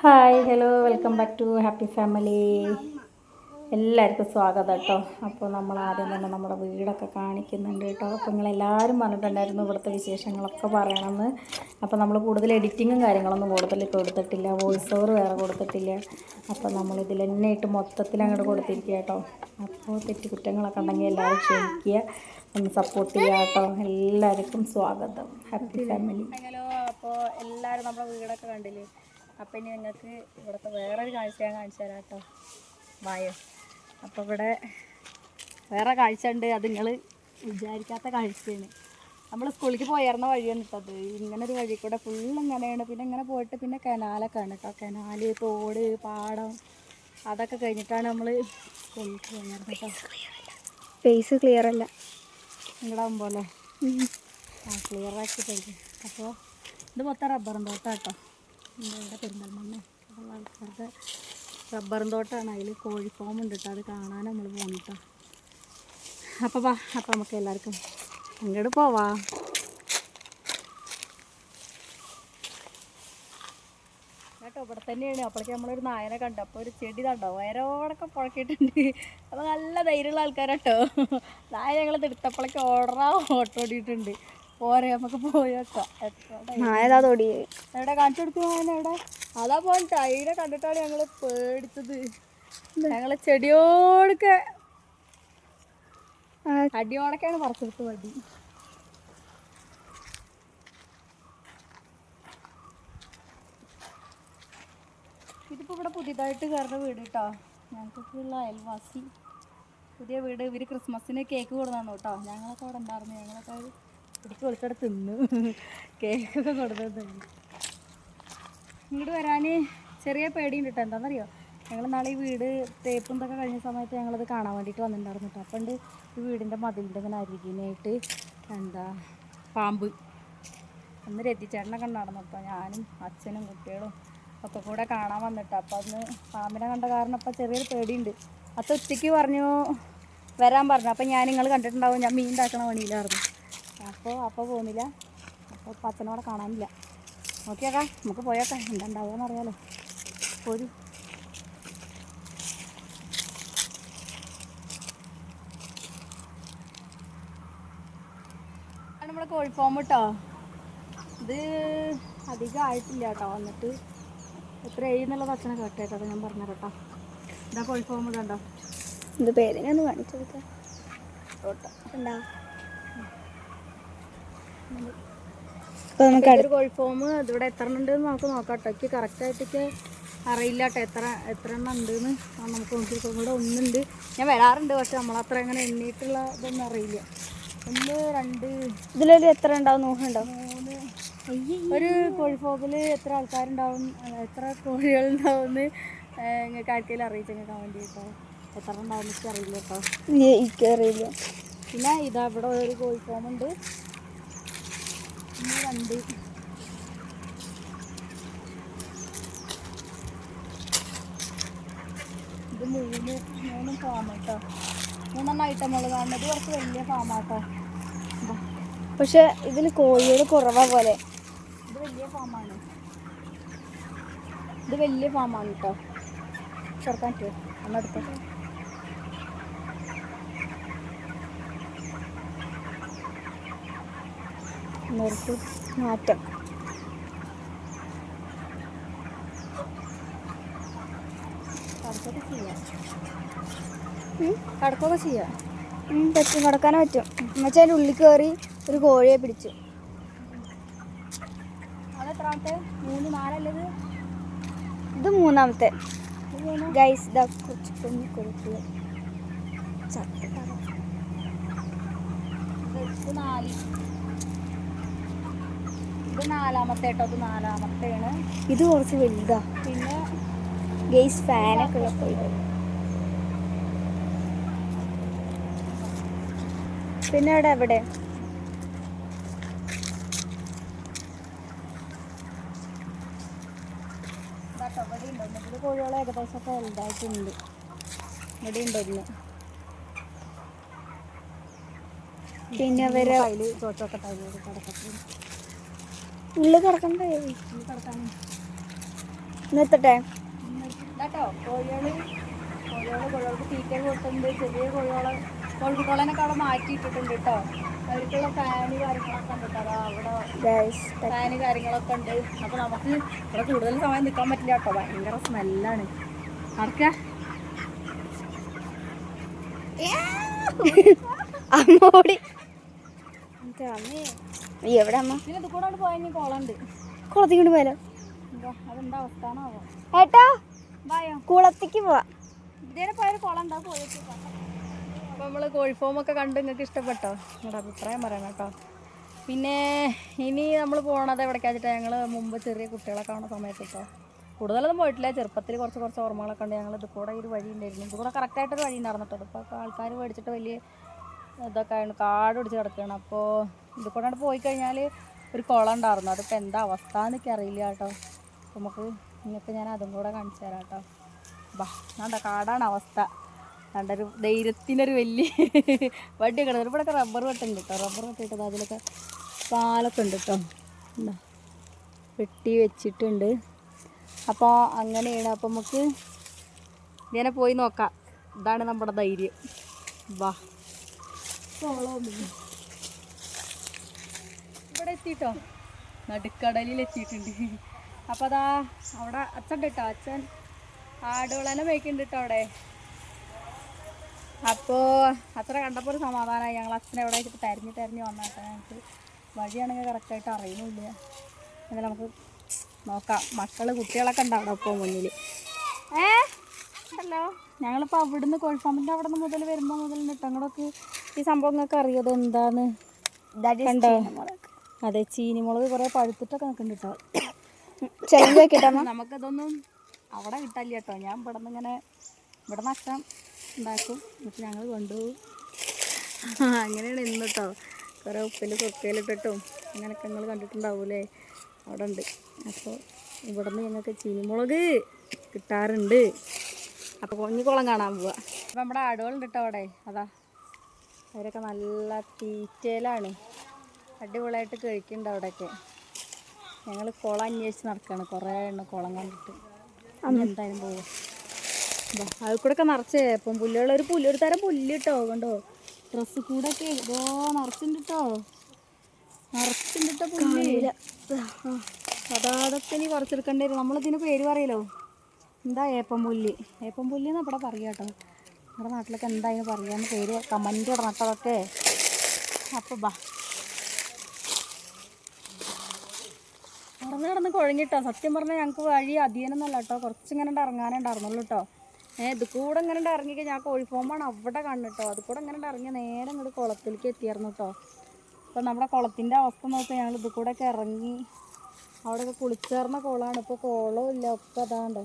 Hi hello welcome back to happy family. എല്ലാവർക്കും സ്വാഗതം കേട്ടോ. അപ്പോൾ നമ്മൾ ആദ്യം തന്നെ നമ്മുടെ വീടൊക്കെ കാണിക്കുന്നുണ്ട് കേട്ടോ. അപ്പോൾ നിങ്ങളെല്ലാവരും പറഞ്ഞിട്ടുണ്ടായിരുന്നു ഇവിടുത്തെ വിശേഷങ്ങളൊക്കെ പറയണമെന്ന്. അപ്പോൾ നമ്മൾ കൂടുതൽ എഡിറ്റിങ്ങും കാര്യങ്ങളൊന്നും കൂടുതൽ കൊടുത്തിട്ടില്ല വോയിസ് ഓവർ വേറെ കൊടുത്തിട്ടില്ല. അപ്പോൾ നമ്മൾ ഇതിൽ തന്നെ ഇട്ട് മൊത്തത്തിൽ അങ്ങോട്ട് കൊടുത്തിരിക്കുക കേട്ടോ. അപ്പോൾ തെറ്റുകുറ്റങ്ങളൊക്കെ ഉണ്ടെങ്കിൽ എല്ലാവരും ക്ഷമിക്കുക. ഒന്ന് സപ്പോർട്ട് ചെയ്യുക കേട്ടോ. എല്ലാവർക്കും സ്വാഗതം. Happy family. ഹലോ അപ്പോൾ എല്ലാവരും നമ്മുടെ വീടൊക്കെ കണ്ടില്ലേ? അപ്പം ഇനി നിങ്ങൾക്ക് ഇവിടുത്തെ വേറൊരു കാഴ്ച ഞാൻ കാണിച്ചു തരാം കേട്ടോ. വായോ. അപ്പോൾ ഇവിടെ വേറെ കാഴ്ച ഉണ്ട്. അത് നിങ്ങൾ വിചാരിക്കാത്ത കാഴ്ചയാണ്. നമ്മൾ സ്കൂളിലേക്ക് പോയിരുന്ന വഴിയാണ് ഇട്ടത് ഇങ്ങനെ ഒരു വഴി കൂടെ ഫുൾ ഇങ്ങനെയാണ്. പിന്നെ ഇങ്ങനെ പോയിട്ട് പിന്നെ കനാലൊക്കെ ആണ് കേട്ടോ. കനാൽ തോട് പാടം അതൊക്കെ കഴിഞ്ഞിട്ടാണ് നമ്മൾ സ്കൂളിലേക്ക് പോയിരുന്നത് കേട്ടോ. ഫേസ് ക്ലിയർ അല്ല. നിങ്ങളാവും പോലെ ആ ക്ലിയർ ആക്കി കഴിഞ്ഞു അപ്പോൾ ഇത് മൊത്തം റബ്ബറും തോട്ടം കേട്ടോ. ഇവിടെ പെരിന്തൽമണ്ണ. ആൾക്കാരുടെ റബ്ബറും തോട്ടമാണ് അതിൽ കോഴി ഫാം ഉണ്ട് കേട്ടോ. അത് കാണാൻ നമ്മൾ പോകുന്നു കേട്ടോ. അപ്പോൾ വാ. അപ്പോൾ നമുക്ക് എല്ലാവർക്കും അങ്ങോട്ട് പോവാ. കേട്ടോ ഇവിടെ തന്നെയാണ്. അപ്പോഴേക്ക് നമ്മളൊരു നായനെ കണ്ടു. അപ്പോൾ ഒരു ചെടി കണ്ടോ. വയറോടൊക്കെ പുഴക്കിയിട്ടുണ്ട്. അപ്പോൾ നല്ല ധൈര്യമുള്ള ആൾക്കാരാട്ടോ. നായ ഞങ്ങൾ എടുത്തപ്പോഴേക്ക് ഓടറാ ഓട്ടോടിയിട്ടുണ്ട്. പോരെ നമുക്ക് പോയേക്കാം എത്ര തൊടി എവിടെ? കാണിച്ചു കൊടുക്കുന്ന എവിടെ? അതാ പോയി. അതിനെ കണ്ടിട്ടാണ് ഞങ്ങൾ പേടിച്ചത്. ഞങ്ങൾ ചെടിയോടൊക്കെ അടിയോടൊക്കെയാണ് പറിച്ചെടുത്ത് വടി ഇതിപ്പോ ഇവിടെ പുതിയതായിട്ട് കയറുന്ന വീട് കേട്ടോ ഞങ്ങൾക്കുള്ള അയൽവാസി. പുതിയ വീട്. ഇവർ ക്രിസ്മസിന് കേക്ക് കൊടുന്നാണ് കേട്ടോ ഞങ്ങളൊക്കെ അവിടെ ഉണ്ടായിരുന്നു. ഞങ്ങളൊക്കെ പിടിച്ച് വിളിച്ചവിടെ തിന്നു. കേക്കൊക്കെ ഇങ്ങോട്ട് വരാൻ ചെറിയ പേടിയുണ്ട് കേട്ടോ എന്താണെന്നറിയോ ഞങ്ങൾ നാളെ ഈ വീട് തേപ്പും ഇതൊക്കെ കഴിഞ്ഞ സമയത്ത് ഞങ്ങളത് കാണാൻ വേണ്ടിയിട്ട് വന്നിട്ടുണ്ടായിരുന്നു കേട്ടോ അപ്പം ഉണ്ട് ഈ വീടിന്റെ മതിലിന്റെ ഇങ്ങനെ അരികിനായിട്ട് എന്താ പാമ്പ്. അന്ന് രതിച്ചേട്ടനെ കണ്ടായിരുന്നു അപ്പോൾ ഞാനും അച്ഛനും കുട്ടികളും ഒക്കെ കൂടെ കാണാൻ വന്നിട്ട് അപ്പം അന്ന് പാമ്പിനെ കണ്ട കാരണം അപ്പം ചെറിയൊരു പേടിയുണ്ട്. അത്ത ഉച്ചയ്ക്ക് പറഞ്ഞു വരാൻ പറഞ്ഞു. അപ്പം ഞാൻ നിങ്ങൾ കണ്ടിട്ടുണ്ടാവും ഞാൻ മീൻ ഉണ്ടാക്കണ പണിയിലായിരുന്നു. അപ്പോൾ അപ്പോൾ പോകുന്നില്ല. അപ്പോൾ പച്ചനോടെ കാണാനില്ല. നോക്കിയേക്കാം നമുക്ക് പോയേക്കാം എന്താ ഉണ്ടാവുക അറിയാലോ. പോരു. നമ്മുടെ കോഴിഫോം കേട്ടോ. ഇത് അധികം ആയിട്ടില്ല കേട്ടോ. വന്നിട്ട് എത്ര എഴുന്നുള്ളത് അച്ഛനെ കേട്ടേട്ടോ അത് ഞാൻ പറഞ്ഞു കേട്ടോ. ഇതാ കോഴിഫോം ഇതുണ്ടോ ഇത് പേരിനെ ഒന്ന് കാണിച്ചു കൊടുക്കാം. ഉണ്ടാ അപ്പൊ നമുക്ക് ഒരു കോഴിഫോം ഇതിവിടെ എത്ര ഉണ്ട് നമുക്ക് നോക്കാം കേട്ടോ. എനിക്ക് കറക്റ്റായിട്ടൊക്കെ അറിയില്ല കേട്ടോ എത്ര എത്ര എണ്ണം ഉണ്ടെന്ന്. നമുക്ക് നോക്കിയപ്പോൾ ഇവിടെ ഒന്നുണ്ട്. ഞാൻ വരാറുണ്ട് പക്ഷെ നമ്മളത്ര അങ്ങനെ എണ്ണിയിട്ടുള്ള ഇതൊന്നും അറിയില്ല. ഒന്ന് രണ്ട് ഇതിലൊരു എത്ര ഉണ്ടാവും? നോക്കുന്നുണ്ടാവും ഒരു കോഴിഫോക്കിൽ എത്ര ആൾക്കാരുണ്ടാവും? എത്ര കോഴികളുണ്ടാവും എന്ന് നിങ്ങൾക്ക് ആർക്കെങ്കിലും അറിയിച്ചെങ്കിൽ കമന്റ് കേട്ടോ എത്ര ഉണ്ടാവും എനിക്ക് അറിയില്ല കേട്ടോ. എനിക്കറിയില്ല പിന്നെ ഇതാ ഇവിടെ ഒരു കോഴിഫോം ഉണ്ട്. പിന്നെ രണ്ട്. ഇത് മൂന്ന് മൂന്ന് ഫാം കേട്ടോ മൂന്നെണ്ണം ഐറ്റം ഉള്ളത് കാണുന്നത് കുറച്ച് വലിയ ഫാമാട്ടോ പക്ഷെ ഇതിന് കോഴികൾ കുറവാ പോലെ. ഇത് വലിയ ഫാമാണ് ഇത് വലിയ ഫാമാണ് കേട്ടോ ചെറുക്കാൻ പറ്റുമോ? ഒന്നെടുത്തോ നിർത്തി മാറ്റം. കടക്കൊക്കെ ചെയ്യാം? പറ്റും കടക്കാനേ പറ്റും. എന്നുവെച്ചാൽ അതിന്റെ ഉള്ളിൽ കയറി ഒരു കോഴിയെ പിടിച്ചു. മൂന്ന് നാലല്ലത്? ഇത് മൂന്നാമത്തെ. ഗൈസ് ഇതാ കുഞ്ഞു നാല്. ഇത് നാലാമത്തെ കേട്ടോ ഇത് നാലാമത്തെയാണ്. ഇത് കുറച്ച് വലുതാ. പിന്നെ ഗെയ്സ് ഫാനൊക്കെ ഉള്ള കോഴി പിന്നെ അവിടെ എവിടെ? കോഴികൾ ഏകദേശമൊക്കെ വലുതായിട്ടുണ്ട്. ഇവിടെ ഉണ്ട് ഒന്ന്. പിന്നെ അവരെ അതിൽ ചോച്ചൊക്കെ ടൈൽ കിടക്കട്ടെ. ഉള്ളിൽ കിടക്കണ്ടേ നിർത്തട്ടെ? കേട്ടോ കോഴികൾ കോഴികൾ കോഴികൾക്ക് തീറ്റ കൊടുത്തിട്ടുണ്ട്. ചെറിയ കോഴികളെ കോഴിക്കുട്ടോളനൊക്കെ അവിടെ മാറ്റിയിട്ടിട്ടുണ്ട് കേട്ടോ. അവർക്കുള്ള ഫാന് കാര്യങ്ങളൊക്കെ ഉണ്ട് കേട്ടോ. അവിടെ ഫാന് കാര്യങ്ങളൊക്കെ ഉണ്ട്. അപ്പൊ നമുക്ക് ഇവിടെ കൂടുതൽ സമയം നിൽക്കാൻ പറ്റില്ല കേട്ടോ. ഭയങ്കര സ്മെല്ലാണ്. നടക്ക അമ്മോടി. അമ്മേ. എവിടെ അമ്മ? കുളത്തിൽ കൊണ്ട് പോയാലോ? ഏട്ടാ കുളത്തേക്ക് പോവാ. നമ്മൾ കോഴിഫോമൊക്കെ കണ്ട് നിങ്ങൾക്ക് ഇഷ്ടപ്പെട്ടോ? നിങ്ങളുടെ അഭിപ്രായം പറയണം കേട്ടോ. പിന്നെ ഇനി നമ്മൾ പോണത് എവിടേക്കാ വെച്ചിട്ട്? ഞങ്ങൾ മുമ്പ് ചെറിയ കുട്ടികളൊക്കെ ആവുന്ന സമയത്ത് കേട്ടോ കൂടുതലൊന്നും പോയിട്ടില്ല. ചെറുപ്പത്തിൽ കുറച്ച് കുറച്ച് ഓർമ്മകളൊക്കെ ഉണ്ട്. ഞങ്ങൾ ഇത് കൂടെ ഒരു വഴി ഉണ്ടായിരുന്നു. ഇത് കൂടെ കറക്റ്റായിട്ടൊരു വഴി ഉണ്ടായിരുന്നു കേട്ടോ. ഇപ്പോൾ ആൾക്കാർ മേടിച്ചിട്ട് വലിയ ഇതൊക്കെ ആണ് കാട് പിടിച്ച് കിടക്കുകയാണ് അപ്പോൾ ഇത് കൂടെ പോയി കഴിഞ്ഞാൽ ഒരു കുളം ഉണ്ടായിരുന്നു. അതിപ്പോൾ എന്താ അവസ്ഥ എന്നൊക്കെ അറിയില്ല കേട്ടോ. നമുക്ക് നിങ്ങൾക്ക് ഞാൻ അതും കൂടെ കാണിച്ചു തരാം കേട്ടോ. ബാ വേണ്ട കാടാണ് അവസ്ഥ. കണ്ടൊരു ധൈര്യത്തിനൊരു വലിയ വണ്ടി കിടന്നു. ഇവിടെയൊക്കെ റബ്ബർ വെട്ടുണ്ട് കേട്ടോ. റബ്ബർ വെട്ടിയിട്ട് അതിലൊക്കെ പാലൊക്കെ ഉണ്ട് കേട്ടോ. എന്താ വെട്ടി വെച്ചിട്ടുണ്ട്. അപ്പോൾ അങ്ങനെയാണ്. അപ്പോൾ നമുക്ക് ഇങ്ങനെ പോയി നോക്കാം. ഇതാണ് നമ്മുടെ ധൈര്യം. വാ ഇവിടെ എത്തിട്ടോ? നടുക്കടലിൽ എത്തിയിട്ടുണ്ട്. അപ്പോൾ അതാ അവിടെ അച്ഛൻ കേട്ടോ അച്ഛൻ ആടുകളെന്നെ മേയ്ക്കുന്നുണ്ട് കേട്ടോ അവിടെ. അപ്പോൾ അച്ഛനെ കണ്ടപ്പോൾ ഒരു സമാധാനമായി ഞങ്ങൾ അച്ഛനെ എവിടെ വെച്ചിട്ട് തെരഞ്ഞ് തെരഞ്ഞ് വന്നാട്ടെ ഞങ്ങൾക്ക് വഴിയാണെങ്കിൽ കറക്റ്റായിട്ട് അറിയുന്നില്ല എന്നാൽ നമുക്ക് നോക്കാം. മക്കൾ കുട്ടികളൊക്കെ ഉണ്ടാവണം അപ്പോൾ മുന്നിൽ? ഏ? ഹലോ? ഞങ്ങളിപ്പോൾ അവിടുന്ന് കോഴിഫാമിന്റെ അവിടെ നിന്ന് മുതൽ വരുമ്പോൾ മുതൽ നിട്ടങ്ങളൊക്കെ ഈ സംഭവം നിങ്ങൾക്ക് അറിയാതെ എന്താണ്? കണ്ടോ? അതെ ചീനിമുളക് കുറേ പഴുത്തിട്ടൊക്കെ നിൽക്കുന്നുണ്ട് കേട്ടോ. ചെലഞ്ച് വെക്കട്ടെ അമ്മ നമുക്കതൊന്നും അവിടെ കിട്ടില്ല കേട്ടോ. ഞാൻ ഇവിടെ നിന്ന് ഇങ്ങനെ ഇവിടെ നിന്ന് അച്ഛൻ ഉണ്ടാക്കും. എന്നിട്ട് ഞങ്ങൾ കൊണ്ടുപോകും. അങ്ങനെയാണ് ഇന്ന് കേട്ടോ. കുറേ ഉപ്പിൽ കൊക്കയിലിട്ടിട്ടും അങ്ങനെയൊക്കെ നിങ്ങൾ കണ്ടിട്ടുണ്ടാവൂലേ? അവിടെ ഉണ്ട്. അപ്പോൾ ഇവിടെ നിന്ന് ഞങ്ങൾക്ക് ചീനിമുളക് കിട്ടാറുണ്ട്. അപ്പോൾ കുഞ്ഞു കുളം കാണാൻ പോവാം. അപ്പം നമ്മുടെ ആടുകളുണ്ട് കേട്ടോ അവിടെ. അതാ. അവരൊക്കെ നല്ല തീറ്റയിലാണ് അടിപൊളിയായിട്ട് കഴിക്കുന്നുണ്ട് അവിടെയൊക്കെ. ഞങ്ങൾ കുളം അന്വേഷിച്ച് നടക്കുകയാണ് കുറേ എണ്ണം കുളം കണ്ടിട്ട്. എന്തായാലും പോവും. അത് കൂടെ ഒക്കെ നിറച്ച്. ഇപ്പം പുല്ലുള്ള ഒരു പുല്ല് ഒരു തരം പുല്ല് കിട്ടോ കണ്ടോ? ഡ്രസ്സ് കൂടെ ഒക്കെ ഇതോ നിറച്ചുണ്ട് കേട്ടോ നിറച്ചുണ്ട് കേട്ടോ പുല്ല്. അതാതൊക്കെ ഇനി കുറച്ചെടുക്കേണ്ടി വരും. നമ്മളിതിന് പേര് പറയലോ എന്താ ഏപ്പം പുല്ല്? ഏപ്പം പുല്ല് എന്ന് ഇവിടെ പറയാം കേട്ടോ നമ്മുടെ നാട്ടിലൊക്കെ എന്തായാലും പറയാന്ന് പേര് കമന്റ് ഇടണം അതൊക്കെ. അപ്പോൾ ബാ. നടന്ന് കിടന്ന് കുഴങ്ങിട്ടോ. സത്യം പറഞ്ഞാൽ ഞങ്ങൾക്ക് വഴി അധികനൊന്നല്ല കേട്ടോ. കുറച്ച് ഇങ്ങനെ ഇറങ്ങാനേ ഉണ്ടായിരുന്നുള്ളൂ കേട്ടോ. ഏഹ് ഇത് കൂടെ ഇങ്ങനെ ഇറങ്ങിയിട്ട് ഞാൻ കോഴിഫോമാണ് അവിടെ കണ്ടിട്ടോ അത് കൂടെ ഇങ്ങനെ ഇറങ്ങി നേരെ ഇങ്ങോട്ട് കുളത്തിലേക്ക് എത്തിയായിരുന്നു കേട്ടോ. അപ്പോൾ നമ്മുടെ കുളത്തിന്റെ അവസ്ഥ നോക്കി ഞങ്ങൾ ഇത് കൂടെയൊക്കെ ഇറങ്ങി അവിടെയൊക്കെ കുളിച്ചേർന്ന കുളമാണ്. ഇപ്പോൾ കുളവും ഇല്ല ഒക്കെ അതാണ്ടോ.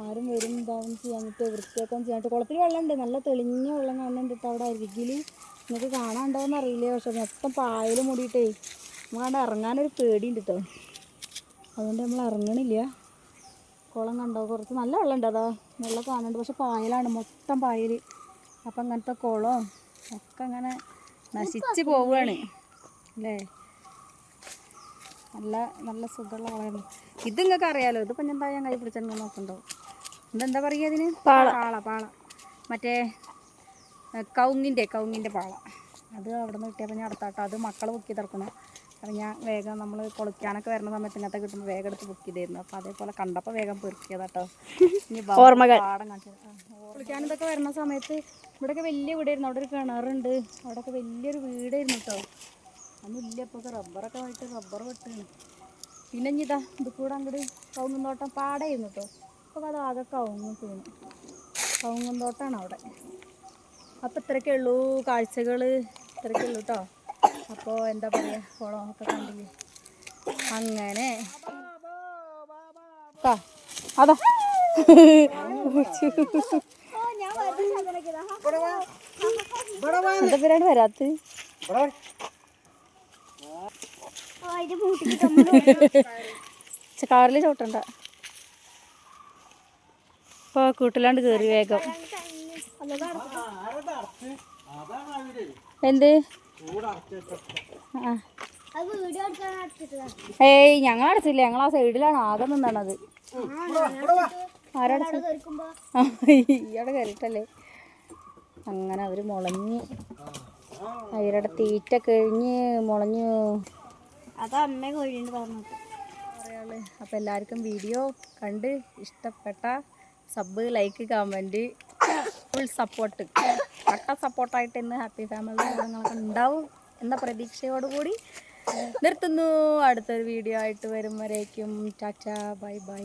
ആരും വരും ഇതാവും ചെയ്യാനിട്ട് വൃത്തിയാക്കാൻ ചെയ്യാനിട്ട് കുളത്തിൽ വെള്ളമുണ്ട് നല്ല തെളിഞ്ഞ വെള്ളം കാണുന്നുണ്ട് അവിടെ. അരികിൽ നിങ്ങൾക്ക് കാണാനുണ്ടോയെന്ന് അറിയില്ല പക്ഷെ മൊത്തം പായൽ മൂടിയിട്ടേ. നമ്മളവിടെ ഇറങ്ങാനൊരു പേടിയുണ്ട് കേട്ടോ അതുകൊണ്ട് നമ്മൾ ഇറങ്ങണില്ല. കുളം കണ്ടോ? കുറച്ച് നല്ല വെള്ളമുണ്ട് അതാ. വെള്ളം കാണുന്നുണ്ട് പക്ഷെ പായലാണ് മൊത്തം പായൽ അപ്പം അങ്ങനത്തെ കുളം ഒക്കെ അങ്ങനെ നശിച്ച് പോവുകയാണ് അല്ലേ? നല്ല നല്ല സുഖമുള്ള കുളമാണ് ഇത് നിങ്ങൾക്ക് അറിയാലോ ഇത് ഞാൻ എന്താ കൈ പിടിച്ചാൽ നോക്കണ്ടോ ഇതെന്താ പറയുക അതിന്? പാള. പാള പാള. മറ്റേ കൗങ്ങിന്റെ കവുങ്ങിന്റെ പാള. അത് അവിടെ നിന്ന് കിട്ടിയപ്പോൾ ഞാൻ അടുത്താട്ടോ അത് മക്കൾ പൊക്കി തിറക്കണം അപ്പം ഞാൻ വേഗം നമ്മൾ കുളിക്കാനൊക്കെ വരുന്ന സമയത്ത് ഇങ്ങനത്തെ കിട്ടുമ്പോൾ വേഗം എടുത്ത് ബുക്ക് ചെയ്തായിരുന്നു അപ്പോൾ അതേപോലെ കണ്ടപ്പോൾ വേഗം പെറുക്കിയതാട്ടോ. ഇനി ഓർമ്മകൾ. പാടം. ആ, കുളിക്കാനൊക്കെ വരുന്ന സമയത്ത് ഇവിടെയൊക്കെ വലിയ വീടായിരുന്നു. അവിടെ ഒരു കിണറുണ്ട്. അവിടെയൊക്കെ വലിയൊരു വീടായിരുന്നു കേട്ടോ. അന്നില്ല ഇപ്പോൾ റബ്ബറൊക്കെ ആയിട്ട് റബ്ബർ വെട്ടാണ്. പിന്നെ ഇനി ഇതാ ഇത് കൂടെ അങ്ങോട്ട് കവുങ്ങും പാടായിരുന്നു കേട്ടോ. അപ്പോൾ അത് ആകെ കവുങ്ങും തോന്നും കവുങ്ങും തോട്ടാണ് അവിടെ. അപ്പോൾ ഇത്രയൊക്കെ ഉള്ളൂ കാഴ്ചകൾ ഇത്രയൊക്കെ ഉള്ളൂ കേട്ടോ അപ്പോൾ എന്താ പറയുക കുളമൊക്കെ കണ്ടില്ലേ? അങ്ങനെ. അതാ. എന്താ പേരാണ് വരാത്ത? കാറിൽ ചോട്ടണ്ട ഇപ്പോൾ കൂട്ടിലാണ്ട് കയറി വേഗം. എന്ത്? ഏയ് ഞങ്ങൾ അടച്ചില്ല ഞങ്ങൾ ആ സൈഡിലാണ് ആകെ നിന്നണത്. ആരടച്ചു? കയറിട്ടല്ലേ അങ്ങനെ അവർ മുളഞ്ഞ് അവരുടെ തീറ്റ കഴിഞ്ഞ് മുളഞ്ഞു അത് അമ്മ കോഴിയുണ്ട് പറഞ്ഞത്. അപ്പോൾ എല്ലാവർക്കും വീഡിയോ കണ്ട് ഇഷ്ടപ്പെട്ട sub like comment full support. പട്ട സപ്പോർട്ടായിട്ട് ഇന്ന് ഹാപ്പി ഫാമിലി നിങ്ങളൊക്കെ ഉണ്ടാവും എന്ന പ്രതീക്ഷയോടുകൂടി നിർത്തുന്നു. അടുത്തൊരു വീഡിയോ ആയിട്ട് വരും വരേക്കും ടാറ്റ ബൈ ബൈ.